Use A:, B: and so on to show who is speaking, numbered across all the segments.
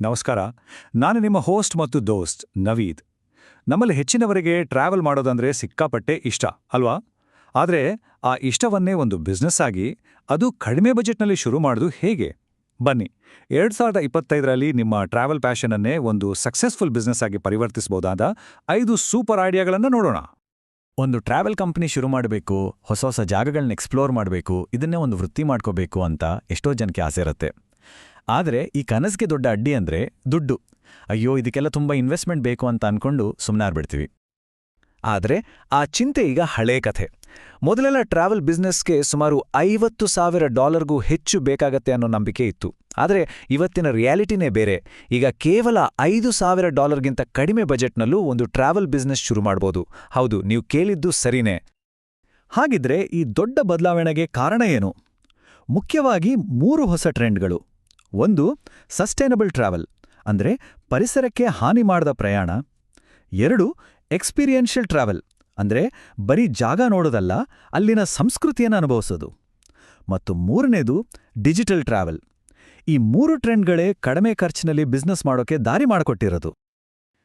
A: ನಮಸ್ಕಾರ. ನಾನು ನಿಮ್ಮ ಹೋಸ್ಟ್ ಮತ್ತು ದೋಸ್ತ್ ನವೀದ್. ನಮ್ಮಲ್ಲಿ ಹೆಚ್ಚಿನವರಿಗೆ ಟ್ರಾವೆಲ್ ಮಾಡೋದಂದ್ರೆ ಸಿಕ್ಕಾಪಟ್ಟೆ ಇಷ್ಟ, ಅಲ್ವಾ? ಆದರೆ ಆ ಇಷ್ಟವನ್ನೇ ಒಂದು ಬಿಸ್ನೆಸ್ ಆಗಿ ಅದು ಕಡಿಮೆ ಬಜೆಟ್ನಲ್ಲಿ ಶುರು ಮಾಡೋದು ಹೇಗೆ? ಬನ್ನಿ, ಎರಡು ಸಾವಿರದ ಇಪ್ಪತ್ತೈದರಲ್ಲಿ ನಿಮ್ಮ ಟ್ರಾವೆಲ್ ಪ್ಯಾಷನನ್ನೇ ಒಂದು ಸಕ್ಸಸ್ಫುಲ್ ಬಿಸ್ನೆಸ್ ಆಗಿ ಪರಿವರ್ತಿಸಬಹುದಾದ ಐದು ಸೂಪರ್ ಐಡಿಯಾಗಳನ್ನು ನೋಡೋಣ.
B: ಒಂದು ಟ್ರಾವೆಲ್ ಕಂಪ್ನಿ ಶುರು ಮಾಡಬೇಕು, ಹೊಸ ಹೊಸ ಜಾಗಗಳನ್ನ ಎಕ್ಸ್ಪ್ಲೋರ್ ಮಾಡಬೇಕು, ಇದನ್ನೇ ಒಂದು ವೃತ್ತಿ ಮಾಡ್ಕೋಬೇಕು ಅಂತ ಎಷ್ಟೋ ಜನಕ್ಕೆ ಆಸೆ ಇರುತ್ತೆ. ಆದರೆ ಈ ಕನಸಿಗೆ ದೊಡ್ಡ ಅಡ್ಡಿ ಅಂದರೆ ದುಡ್ಡು. ಅಯ್ಯೋ, ಇದಕ್ಕೆಲ್ಲ ತುಂಬ ಇನ್ವೆಸ್ಟ್ಮೆಂಟ್ ಬೇಕು ಅಂತ ಅನ್ಕೊಂಡು ಸುಮ್ಮನಾರ್ಬಿಡ್ತೀವಿ ಆದರೆ ಆ ಚಿಂತೆ ಈಗ ಹಳೇ ಕಥೆ. ಮೊದಲೆಲ್ಲ ಟ್ರಾವೆಲ್ ಬಿಸ್ನೆಸ್ಗೆ ಸುಮಾರು ಐವತ್ತು ಸಾವಿರ ಡಾಲರ್ಗೂ ಹೆಚ್ಚು ಬೇಕಾಗತ್ತೆ ಅನ್ನೋ ನಂಬಿಕೆ ಇತ್ತು. ಆದರೆ ಇವತ್ತಿನ ರಿಯಾಲಿಟಿನೇ ಬೇರೆ. ಈಗ ಕೇವಲ ಐದು ಸಾವಿರ ಡಾಲರ್ಗಿಂತ ಕಡಿಮೆ ಬಜೆಟ್ನಲ್ಲೂ ಒಂದು ಟ್ರಾವೆಲ್ ಬಿಸ್ನೆಸ್ ಶುರು ಮಾಡ್ಬೋದು. ಹೌದು, ನೀವು ಕೇಳಿದ್ದು ಸರಿನೇ. ಹಾಗಿದ್ರೆ ಈ ದೊಡ್ಡ ಬದಲಾವಣೆಗೆ ಕಾರಣ ಏನು? ಮುಖ್ಯವಾಗಿ ಮೂರು ಹೊಸ ಟ್ರೆಂಡ್ಗಳು ಒಂದು ಸಸ್ಟೈನಬಲ್ ಟ್ರಾವೆಲ್ ಅಂದ್ರೆ ಪರಿಸರಕ್ಕೆ ಹಾನಿ ಮಾಡದ ಪ್ರಯಾಣ. ಎರಡು ಎಕ್ಸ್ಪೀರಿಯೆನ್ಷಿಯಲ್ ಟ್ರಾವೆಲ್ ಅಂದ್ರೆ ಬರೀ ಜಾಗ ನೋಡೋದಲ್ಲ, ಅಲ್ಲಿನ ಸಂಸ್ಕೃತಿಯನ್ನು ಅನುಭವಿಸೋದು. ಮತ್ತು ಮೂರನೇದು ಡಿಜಿಟಲ್ ಟ್ರಾವೆಲ್ ಈ ಮೂರು ಟ್ರೆಂಡ್ಗಳೇ ಕಡಿಮೆ ಖರ್ಚಿನಲ್ಲಿ ಬಿಸ್ನೆಸ್ ಮಾಡೋಕೆ ದಾರಿ ಮಾಡಿಕೊಟ್ಟಿರೋದು.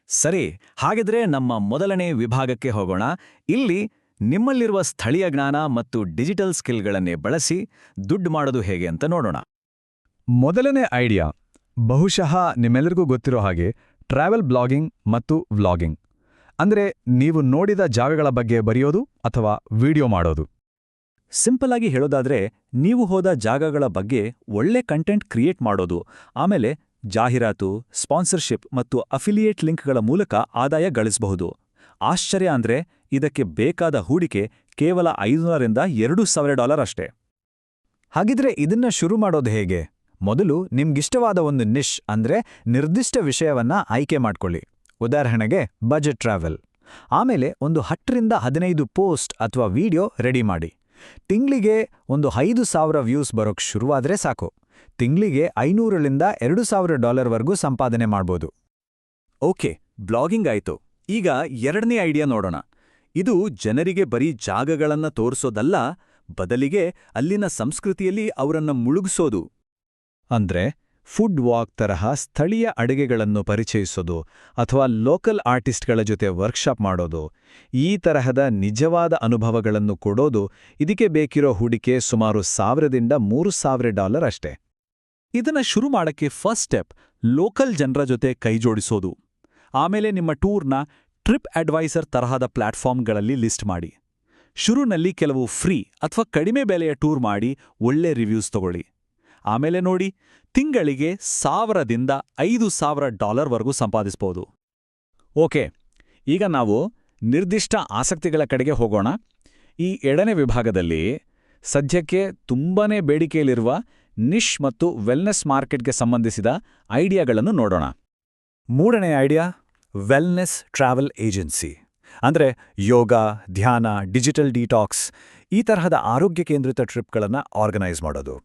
B: ಸರಿ, ಹಾಗಿದ್ರೆ ನಮ್ಮ ಮೊದಲನೇ ವಿಭಾಗಕ್ಕೆ ಹೋಗೋಣ. ಇಲ್ಲಿ ನಿಮ್ಮಲ್ಲಿರುವ ಸ್ಥಳೀಯ ಜ್ಞಾನ ಮತ್ತು ಡಿಜಿಟಲ್ ಸ್ಕಿಲ್ಗಳನ್ನೇ ಬಳಸಿ ದುಡ್ಡು ಮಾಡೋದು ಹೇಗೆ ಅಂತ ನೋಡೋಣ.
A: ಮೊದಲನೇ ಐಡಿಯಾ ಬಹುಶಃ ನಿಮ್ಮೆಲ್ಲರಿಗೂ ಗೊತ್ತಿರೋ ಹಾಗೆ ಟ್ರಾವೆಲ್ ಬ್ಲಾಗಿಂಗ್ ಮತ್ತು ವ್ಲಾಗಿಂಗ್. ಅಂದ್ರೆ ನೀವು ನೋಡಿದ ಜಾಗಗಳ ಬಗ್ಗೆ ಬರೆಯೋದು ಅಥವಾ ವಿಡಿಯೋ ಮಾಡೋದು.
B: ಸಿಂಪಲ್ ಆಗಿ ಹೇಳೋದಾದ್ರೆ ನೀವು ಹೋದ ಜಾಗಗಳ ಬಗ್ಗೆ ಒಳ್ಳೆ ಕಂಟೆಂಟ್ ಕ್ರಿಯೇಟ್ ಮಾಡೋದು. ಆಮೇಲೆ ಜಾಹೀರಾತು, ಸ್ಪಾನ್ಸರ್ಶಿಪ್ ಮತ್ತು ಅಫಿಲಿಯೇಟ್ ಲಿಂಕ್ಗಳ ಮೂಲಕ ಆದಾಯ ಗಳಿಸಬಹುದು. ಆಶ್ಚರ್ಯ ಅಂದ್ರೆ ಇದಕ್ಕೆ ಬೇಕಾದ ಹೂಡಿಕೆ ಕೇವಲ ಐದುನೂರರಿಂದ ಎರಡು ಸಾವಿರ ಡಾಲರ್ ಅಷ್ಟೇ. ಹಾಗಿದ್ರೆ ಇದನ್ನ ಶುರು ಮಾಡೋದು ಹೇಗೆ? ಮೊದಲು ನಿಮ್ಗಿಷ್ಟವಾದ ಒಂದು ನಿಶ್ ಅಂದ್ರೆ ನಿರ್ದಿಷ್ಟ ವಿಷಯವನ್ನ ಆಯ್ಕೆ ಮಾಡ್ಕೊಳ್ಳಿ. ಉದಾಹರಣೆಗೆ ಬಜೆಟ್ ಟ್ರಾವೆಲ್ ಆಮೇಲೆ ಒಂದು ಹತ್ತರಿಂದ ಹದಿನೈದು ಪೋಸ್ಟ್ ಅಥವಾ ವಿಡಿಯೋ ರೆಡಿ ಮಾಡಿ. ತಿಂಗಳಿಗೆ ಒಂದು ಐದು ಸಾವಿರ ವ್ಯೂಸ್ ಬರೋಕ್ಕೆ ಶುರುವಾದ್ರೆ ಸಾಕು. ತಿಂಗಳಿಗೆ ಐನೂರರಿಂದ ಎರಡು ಸಾವಿರ ಡಾಲರ್ವರೆಗೂ ಸಂಪಾದನೆ ಮಾಡ್ಬೋದು. ಓಕೆ, ಬ್ಲಾಗಿಂಗ್ ಆಯ್ತು. ಈಗ ಎರಡನೇ ಐಡಿಯಾ ನೋಡೋಣ. ಇದು ಜನರಿಗೆ ಬರೀ ಜಾಗಗಳನ್ನ ತೋರಿಸೋದಲ್ಲ, ಬದಲಿಗೆ ಅಲ್ಲಿನ ಸಂಸ್ಕೃತಿಯಲ್ಲಿ ಅವರನ್ನ ಮುಳುಗಿಸೋದು. ಅಂದ್ರೆ ಫುಡ್ ವಾಕ್ ತರಹ ಸ್ಥಳೀಯ ಅಡುಗೆಗಳನ್ನು ಪರಿಚಯಿಸೋದು ಅಥವಾ ಲೋಕಲ್ ಆರ್ಟಿಸ್ಟ್ಗಳ ಜೊತೆ ವರ್ಕ್ಶಾಪ್ ಮಾಡೋದು, ಈ ತರಹದ ನಿಜವಾದ ಅನುಭವಗಳನ್ನು ಕೊಡೋದು ಇದಕ್ಕೆ ಬೇಕಿರೋ ಹೂಡಿಕೆ ಸುಮಾರು ಸಾವಿರದಿಂದ ಮೂರು ಸಾವಿರ ಡಾಲರ್ ಅಷ್ಟೇ. ಇದನ್ನ ಶುರು ಮಾಡಕ್ಕೆ ಫಸ್ಟ್ ಸ್ಟೆಪ್ ಲೋಕಲ್ ಜನರ ಜೊತೆ ಕೈಜೋಡಿಸೋದು ಆಮೇಲೆ ನಿಮ್ಮ ಟೂರ್ನ ಟ್ರಿಪ್ ಅಡ್ವೈಸರ್ ತರಹದ ಪ್ಲಾಟ್ಫಾರ್ಮ್ಗಳಲ್ಲಿ ಲಿಸ್ಟ್ ಮಾಡಿ. ಶುರುನಲ್ಲಿ ಕೆಲವು ಫ್ರೀ ಅಥವಾ ಕಡಿಮೆ ಬೆಲೆಯ ಟೂರ್ ಮಾಡಿ ಒಳ್ಳೆ ರಿವ್ಯೂಸ್ ತಗೊಳ್ಳಿ. ಆಮೇಲೆ ನೋಡಿ, ತಿಂಗಳಿಗೆ ಸಾವಿರದಿಂದ ಐದು ಸಾವಿರ ಡಾಲರ್ವರೆಗೂ ಸಂಪಾದಿಸ್ಬೋದು. ಓಕೆ, ಈಗ ನಾವು ನಿರ್ದಿಷ್ಟ ಆಸಕ್ತಿಗಳ ಕಡೆಗೆ ಹೋಗೋಣ. ಈ ಎರಡನೇ ವಿಭಾಗದಲ್ಲಿ ಸದ್ಯಕ್ಕೆ ತುಂಬಾನೇ ಬೇಡಿಕೆಯಲ್ಲಿರುವ ನಿಶ್ ಮತ್ತು ವೆಲ್ನೆಸ್ ಮಾರ್ಕೆಟ್ಗೆ ಸಂಬಂಧಿಸಿದ ಐಡಿಯಾಗಳನ್ನು ನೋಡೋಣ. ಮೂರನೇ ಐಡಿಯಾ, ವೆಲ್ನೆಸ್ ಟ್ರಾವೆಲ್ ಏಜೆನ್ಸಿ. ಅಂದ್ರೆ ಯೋಗ, ಧ್ಯಾನ, ಡಿಜಿಟಲ್ ಡಿಟಾಕ್ಸ್, ಈ ತರಹದ ಆರೋಗ್ಯ ಕೇಂದ್ರಿತ ಟ್ರಿಪ್ಗಳನ್ನು ಆರ್ಗನೈಸ್ ಮಾಡೋದು.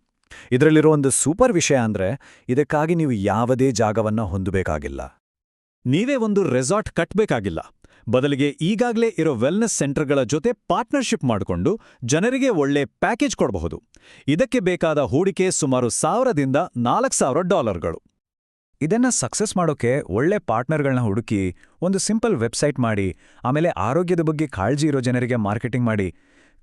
B: ಇದರಲ್ಲಿರೋ ಒಂದು ಸೂಪರ್ ವಿಷಯ ಅಂದ್ರೆ ಇದಕ್ಕಾಗಿ ನೀವು ಯಾವುದೇ ಜಾಗವನ್ನ ಹೊಂದಬೇಕಾಗಿಲ್ಲ. ನೀವೇ ಒಂದು ರೆಸಾರ್ಟ್ ಕಟ್ಟಬೇಕಾಗಿಲ್ಲ ಬದಲಿಗೆ ಈಗಾಗಲೇ ಇರೋ ವೆಲ್ನೆಸ್ ಸೆಂಟರ್ಗಳ ಜೊತೆ ಪಾರ್ಟ್ನರ್ಶಿಪ್ ಮಾಡಿಕೊಂಡು ಜನರಿಗೆ ಒಳ್ಳೆ ಪ್ಯಾಕೇಜ್ ಕೊಡಬಹುದು. ಇದಕ್ಕೆ ಬೇಕಾದ ಹೂಡಿಕೆ ಸುಮಾರು ಸಾವಿರದಿಂದ ನಾಲ್ಕು ಸಾವಿರ ಡಾಲರ್ಗಳು. ಇದನ್ನ ಸಕ್ಸಸ್ ಮಾಡೋಕೆ ಒಳ್ಳೆ ಪಾರ್ಟ್ನರ್ಗಳನ್ನ ಹುಡುಕಿ ಒಂದು ಸಿಂಪಲ್ ವೆಬ್ಸೈಟ್ ಮಾಡಿ, ಆಮೇಲೆ ಆರೋಗ್ಯದ ಬಗ್ಗೆ ಕಾಳಜಿ ಇರೋ ಜನರಿಗೆ ಮಾರ್ಕೆಟಿಂಗ್ ಮಾಡಿ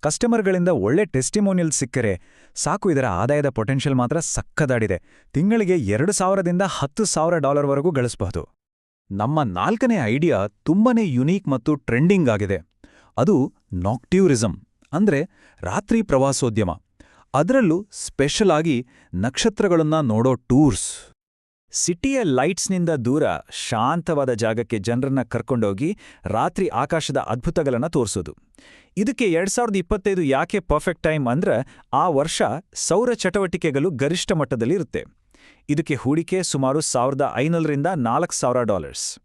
B: ಕಸ್ಟಮರ್ಗಳಿಂದ ಒಳ್ಳೆ ಟೆಸ್ಟಿಮೋನಿಯಲ್ ಸಿಕ್ಕರೆ ಸಾಕು, ಇದರ ಆದಾಯದ ಪೊಟೆನ್ಷಿಯಲ್ ಮಾತ್ರ ಸಕ್ಕದಾಡಿದೆ ತಿಂಗಳಿಗೆ ಎರಡು ಸಾವಿರದಿಂದ ಹತ್ತು ಸಾವಿರ ಡಾಲರ್ವರೆಗೂ ಗಳಿಸಬಹುದು. ನಮ್ಮ ನಾಲ್ಕನೇ ಐಡಿಯಾ ತುಂಬಾನೇ ಯುನೀಕ್ ಮತ್ತು ಟ್ರೆಂಡಿಂಗ್ ಆಗಿದೆ. ಅದು ನಾಕ್ಟ್ಯೂರಿಸಂ, ಅಂದ್ರೆ ರಾತ್ರಿ ಪ್ರವಾಸೋದ್ಯಮ. ಅದರಲ್ಲೂ ಸ್ಪೆಷಲ್ ಆಗಿ ನಕ್ಷತ್ರಗಳನ್ನ ನೋಡೋ ಟೂರ್ಸ್. ಸಿಟಿಯ ಲೈಟ್ಸ್ನಿಂದ ದೂರ ಶಾಂತವಾದ ಜಾಗಕ್ಕೆ ಜನರನ್ನ ಕರ್ಕೊಂಡೋಗಿ ರಾತ್ರಿ ಆಕಾಶದ ಅದ್ಭುತಗಳನ್ನು ತೋರಿಸೋದು. ಇದಕ್ಕೆ ಎರಡ್ ಸಾವಿರದ ಇಪ್ಪತ್ತೈದು ಯಾಕೆ ಪರ್ಫೆಕ್ಟ್ ಟೈಮ್ ಅಂದ್ರೆ ಆ ವರ್ಷ ಸೌರ ಚಟುವಟಿಕೆಗಳು ಗರಿಷ್ಠ ಮಟ್ಟದಲ್ಲಿರುತ್ತೆ ಇದಕ್ಕೆ ಹೂಡಿಕೆ ಸುಮಾರು ಸಾವಿರದ ಐನೂರರಿಂದ ನಾಲ್ಕು ಸಾವಿರ ಡಾಲರ್ಸ್.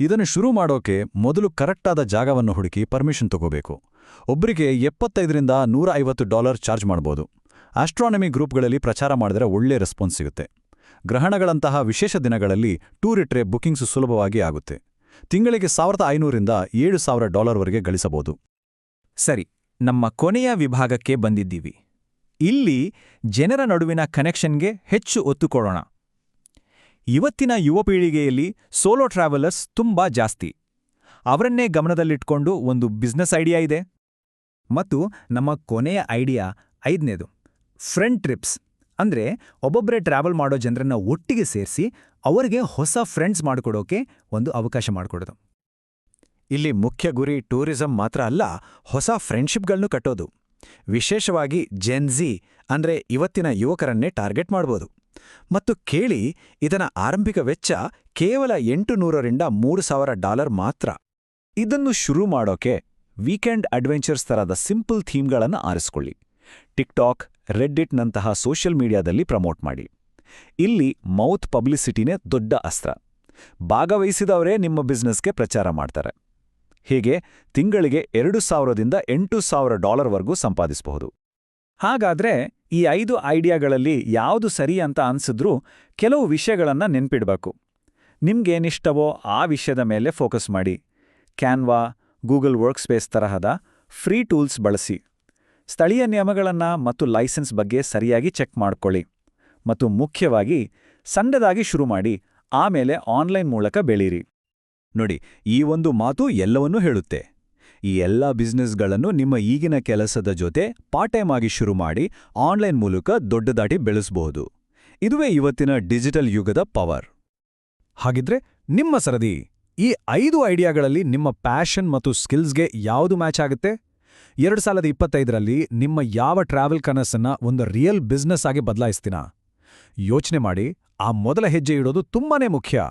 B: ಇದನ್ನು ಶುರು ಮಾಡೋಕೆ ಮೊದಲು ಕರೆಕ್ಟಾದ ಜಾಗವನ್ನು ಹುಡುಕಿ ಪರ್ಮಿಷನ್ ತಗೋಬೇಕು. ಒಬ್ಬರಿಗೆ ಎಪ್ಪತ್ತೈದರಿಂದ ನೂರ ಐವತ್ತು ಡಾಲರ್ ಚಾರ್ಜ್ ಮಾಡ್ಬೋದು. ಆಸ್ಟ್ರಾನಮಿ ಗ್ರೂಪ್ಗಳಲ್ಲಿ ಪ್ರಚಾರ ಮಾಡಿದರೆ ಒಳ್ಳೆ ರೆಸ್ಪಾನ್ಸ್ ಸಿಗುತ್ತೆ. ಗ್ರಹಣಗಳಂತಹ ವಿಶೇಷ ದಿನಗಳಲ್ಲಿ ಟೂರ್ ಇಟ್ರೆ ಬುಕಿಂಗ್ಸ್ ಸುಲಭವಾಗಿ ಆಗುತ್ತೆ. ತಿಂಗಳಿಗೆ ಸಾವಿರದ ಐನೂರಿಂದ ಏಳು ಸಾವಿರ ಡಾಲರ್ವರೆಗೆ ಗಳಿಸಬಹುದು. ಸರಿ, ನಮ್ಮ ಕೊನೆಯ ವಿಭಾಗಕ್ಕೆ ಬಂದಿದ್ದೀವಿ. ಇಲ್ಲಿ ಜನರ ನಡುವಿನ ಕನೆಕ್ಷನ್ಗೆ ಹೆಚ್ಚು ಒತ್ತು ಕೊಡೋಣ. ಇವತ್ತಿನ ಯುವ ಪೀಳಿಗೆಯಲ್ಲಿ ಸೋಲೋ ಟ್ರಾವೆಲರ್ಸ್ ತುಂಬಾ ಜಾಸ್ತಿ. ಅವರನ್ನೇ ಗಮನದಲ್ಲಿಟ್ಕೊಂಡು ಒಂದು ಬಿಸ್ನೆಸ್ ಐಡಿಯಾ ಇದೆ.
C: ಮತ್ತು ನಮ್ಮ ಕೊನೆಯ ಐಡಿಯಾ ಐದನೇದು, ಫ್ರೆಂಡ್ ಟ್ರಿಪ್ಸ್. ಅಂದ್ರೆ ಒಬ್ಬೊಬ್ಬರೇ ಟ್ರಾವೆಲ್ ಮಾಡೋ ಜನರನ್ನ ಒಟ್ಟಿಗೆ ಸೇರಿಸಿ ಅವರಿಗೆ ಹೊಸ ಫ್ರೆಂಡ್ಸ್ ಮಾಡಿಕೊಡೋಕೆ ಒಂದು ಅವಕಾಶ ಮಾಡಿಕೊಡೋದು.
D: ಇಲ್ಲಿ ಮುಖ್ಯ ಗುರಿ ಟೂರಿಸಂ ಮಾತ್ರ ಅಲ್ಲ, ಹೊಸ ಫ್ರೆಂಡ್ಶಿಪ್ಗಳನ್ನು ಕಟ್ಟೋದು. ವಿಶೇಷವಾಗಿ ಜೆನ್ಜಿ ಅಂದ್ರೆ ಇವತ್ತಿನ ಯುವಕರನ್ನೇ ಟಾರ್ಗೆಟ್ ಮಾಡ್ಬೋದು. ಮತ್ತು ಕೇಳಿ ಇದರ ಆರಂಭಿಕ ವೆಚ್ಚ ಕೇವಲ ಎಂಟು ನೂರರಿಂದ ಮೂರು ಸಾವಿರ ಡಾಲರ್ ಮಾತ್ರ.
B: ಇದನ್ನು ಶುರು ಮಾಡೋಕೆ ವೀಕೆಂಡ್ ಅಡ್ವೆಂಚರ್ಸ್ ತರಹದ ಸಿಂಪಲ್ ಥೀಮ್ಗಳನ್ನು ಆರಿಸ್ಕೊಳ್ಳಿ. ಟಿಕ್ಟಾಕ್ ರೆಡ್ಡಿಟ್ನಂತಹ ಸೋಷಿಯಲ್ ಮೀಡಿಯಾದಲ್ಲಿ ಪ್ರಮೋಟ್ ಮಾಡಿ. ಇಲ್ಲಿ ಮೌತ್ ಪಬ್ಲಿಸಿಟಿನೇ ದೊಡ್ಡ ಅಸ್ತ್ರ. ಭಾಗವಹಿಸಿದವರೇ ನಿಮ್ಮ ಬಿಸ್ನೆಸ್ಗೆ ಪ್ರಚಾರ ಮಾಡ್ತಾರೆ. ಹೀಗೆ ತಿಂಗಳಿಗೆ ಎರಡು ಸಾವಿರದಿಂದ ಎಂಟು ಸಾವಿರ ಡಾಲರ್ವರೆಗೂ ಸಂಪಾದಿಸಬಹುದು. ಹಾಗಾದ್ರೆ ಈ ಐದು ಐಡಿಯಾಗಳಲ್ಲಿ ಯಾವುದು ಸರಿ ಅಂತ ಅನ್ಸಿದ್ರೂ ಕೆಲವು ವಿಷಯಗಳನ್ನು ನೆನ್ಪಿಡ್ಬೇಕು. ನಿಮ್ಗೇನಿಷ್ಟವೋ ಆ ವಿಷಯದ ಮೇಲೆ ಫೋಕಸ್ ಮಾಡಿ. ಕ್ಯಾನ್ವಾ, ಗೂಗಲ್ ವರ್ಕ್ಸ್ಪೇಸ್ ತರಹದ ಫ್ರೀ ಟೂಲ್ಸ್ ಬಳಸಿ. ಸ್ಥಳೀಯ ನಿಯಮಗಳನ್ನ ಮತ್ತು ಲೈಸೆನ್ಸ್ ಬಗ್ಗೆ ಸರಿಯಾಗಿ ಚೆಕ್ ಮಾಡ್ಕೊಳ್ಳಿ ಮತ್ತು ಮುಖ್ಯವಾಗಿ ಸಣ್ಣದಾಗಿ ಶುರು ಮಾಡಿ ಆಮೇಲೆ ಆನ್ಲೈನ್ ಮೂಲಕ ಬೆಳೀರಿ. ನೋಡಿ, ಈ ಒಂದು ಮಾತು ಎಲ್ಲವನ್ನೂ ಹೇಳುತ್ತೆ. ಈ ಎಲ್ಲ ಬಿಸ್ನೆಸ್ಗಳನ್ನು ನಿಮ್ಮ ಈಗಿನ ಕೆಲಸದ ಜೊತೆ ಪಾರ್ಟ್ ಟೈಮ್ ಆಗಿ ಶುರು ಮಾಡಿ ಆನ್ಲೈನ್ ಮೂಲಕ ದೊಡ್ಡದಾಟಿ ಬೆಳೆಸಬಹುದು. ಇದುವೇ ಇವತ್ತಿನ ಡಿಜಿಟಲ್ ಯುಗದ ಪವರ್.
A: ಹಾಗಿದ್ರೆ ನಿಮ್ಮ ಸರದಿ, ಈ ಐದು ಐಡಿಯಾಗಳಲ್ಲಿ ನಿಮ್ಮ ಪ್ಯಾಷನ್ ಮತ್ತು ಸ್ಕಿಲ್ಸ್ಗೆ ಯಾವುದು ಮ್ಯಾಚ್ ಆಗುತ್ತೆ? ಎರಡು ಸಾವಿರದ ಇಪ್ಪತ್ತೈದರಲ್ಲಿ ನಿಮ್ಮ ಯಾವ ಟ್ರಾವೆಲ್ ಕನಸನ್ನ ಒಂದು ರಿಯಲ್ ಬಿಸ್ನೆಸ್ ಆಗಿ ಬದಲಾಯಿಸ್ತೀನಾ? ಯೋಚನೆ ಮಾಡಿ, ಆ ಮೊದಲ ಹೆಜ್ಜೆ ಇಡೋದು ತುಂಬಾನೇ ಮುಖ್ಯ.